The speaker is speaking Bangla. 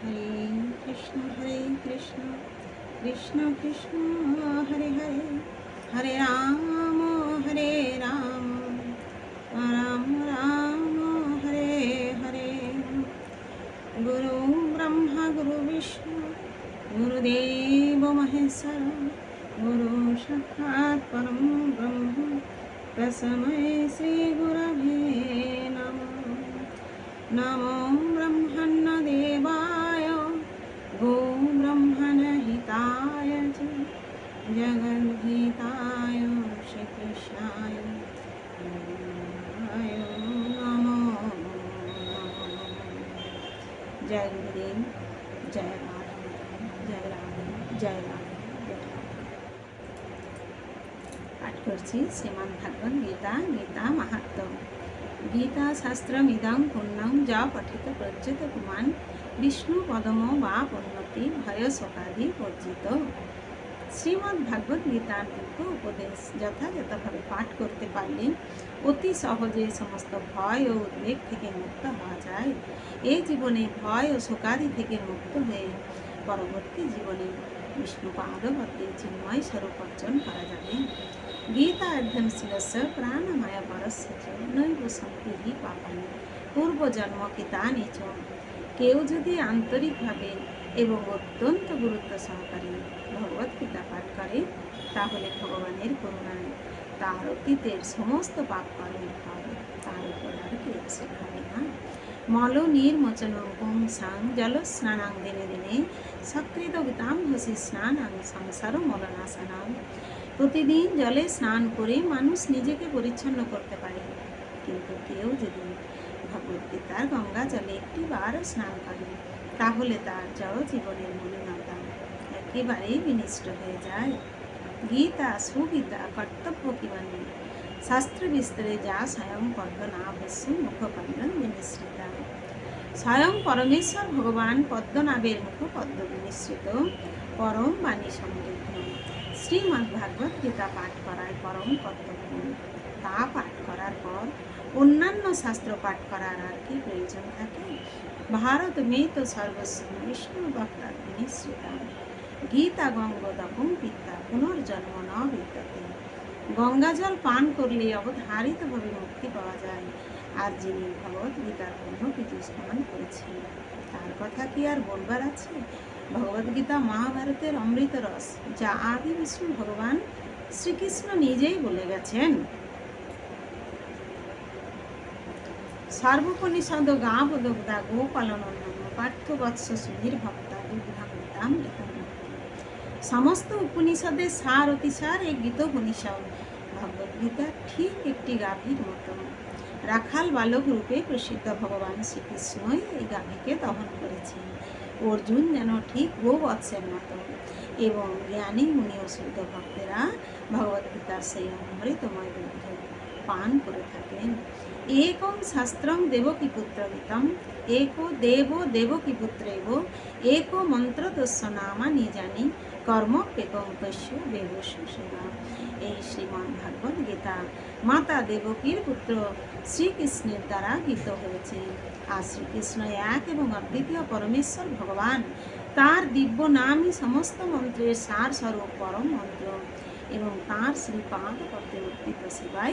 হরে কৃষ্ণ হরে কৃষ্ণ কৃষ্ণ কৃষ্ণ হরে হরে হরে রাম হরে রাম রাম রাম হরে হরে গুরু ব্রহ্মা গুরু বিষ্ণু গুরুদেব মহেশ্বর গুরু সাক্ষাৎ পরম ব্রহ্ম তসময় শ্রী গুরভে নমঃ নমো জয় গুরুদেব জয় রাধা জয় রাধে জয় রাধে পাঠ করছি শ্রীমান ভাগবত গীতা গীতা মাহাত্ম গীতা শাস্ত্রমিদং পূর্ণং যা পঠিত প্রজ্যত কুমান বিষ্ণু পদম বা পণ্যতি ভয় শোকাদি বর্জিত শ্রীমদ্ ভাগবত গীতার দুঃখ উপদেশ যথাযথভাবে পাঠ করতে পারলে অতি সহজে সমস্ত ভয় ও উদ্বেগ থেকে মুক্ত হওয়া যায়। এই জীবনে ভয় ও শোকাদি থেকে মুক্ত হয়ে পরবর্তী জীবনে বিষ্ণু পাদবর্তী চিন্ময় স্বরূপ অর্জন করা যাবে। গীতা অধ্যয়ন শিলস্য প্রাণময় পরস্য চ নৈব সম্পৃহি পাপানি। পূর্বজন্ম কিতানি চ কেউ যদি আন্তরিকভাবে এবং অত্যন্ত গুরুত্ব সহকারে করে তাহলে ভগবানের করুণায় তার অতীতের সমস্ত পাপ কর্মের ফল তার উপর আর ক্রিয়াশীল হবে না। মল নির্মোচন ওম সাং জল স্নানাং দিনে দিনে সকৃত গীতাম ঘষি স্নানাং সংসার মলনাশনাং প্রতিদিন জলে স্নান করে মানুষ নিজেকে পরিচ্ছন্ন করতে পারে। কিন্তু কেউ যদি ভগবদ্গীতার গঙ্গা জলে একটি বারও স্নান করে, তাহলে তার জড় জীবনের মলিনতা একেবারেই বিনিষ্ট হয়ে যায়। গীতা সুগীতা কর্তব্য কিবানি শাস্ত্র বিস্তরে যা স্বয়ং পদ্মনাভস্য মুখপদ্ম বিনিশ্রিতা স্বয়ং পরমেশ্বর ভগবান পদ্মনাভের মুখ পদ্ম বিনিশ্রিত পরম বাণী সমৃদ্ধ শ্রীমদ্ ভাগবত গীতা পাঠ করায় পরম কর্তব্য তা পাঠ করার পর অন্যান্য শাস্ত্র পাঠ করার আর কি প্রয়োজন থাকে ভারত মেয়ে তো সর্বস্ব বিষ্ণু ভক্তা বিনিশ্রিতা গীতা গঙ্গোদকম পিতা পুনর্জন্ম ন বিদ্যতে গঙ্গা জল পান করলে অবধারিতভাবে মুক্তি পাওয়া যায়। আর যিনি ভগবত গীতার পীঠে স্নান করেছেন। তার কথা কি আর বলবার আছে? ভগবদ্গীতা মহাভারতের অমৃত রস, যা আদি বিষ্ণু ভগবান শ্রীকৃষ্ণ নিজেই বলে গেছেন। সর্বপনিষদ গা বোধকদা গোপালন পার্থ বৎস সুধীর ভক্তা দুর্ভাগতাম সমস্ত উপনিষদের সার অতিসার এই গীত উপনিষদ। ভগবদ্গীতা ঠিক একটি গাভীর মতো রাখাল বালক রূপে প্রসিদ্ধ ভগবান শ্রীকৃষ্ণই এই গাভীকে দহন করেছেন। অর্জুন যেন ঠিক গো বৎসের মতো। এবং জ্ঞানী মুনি ও শুদ্ধ ভক্তেরা ভগবদ্গীতার সেই অমৃতময় দুগ্ধ পান করে থাকেন। একম শাস্ত্রং দেবকী পুত্রগীতম এক দেব দেবকী পুত্রেব, এক মন্ত্র তস্য নামা জানি কর্ম পেকম দেবস্য সেবা এই শ্রীমদ্ ভাগবত গীতা, মাতা দেবকীর পুত্র, শ্রীকৃষ্ণের দ্বারা গীত হয়েছে। আর শ্রীকৃষ্ণ এক এবং অদ্বিতীয় পরমেশ্বর ভগবান, তার দিব্য নামই সমস্ত মন্ত্রের সার স্বরূপ পরম মন্ত্র। এবং তাঁর শ্রীপাদ পদ্মে অর্পিত সেবাই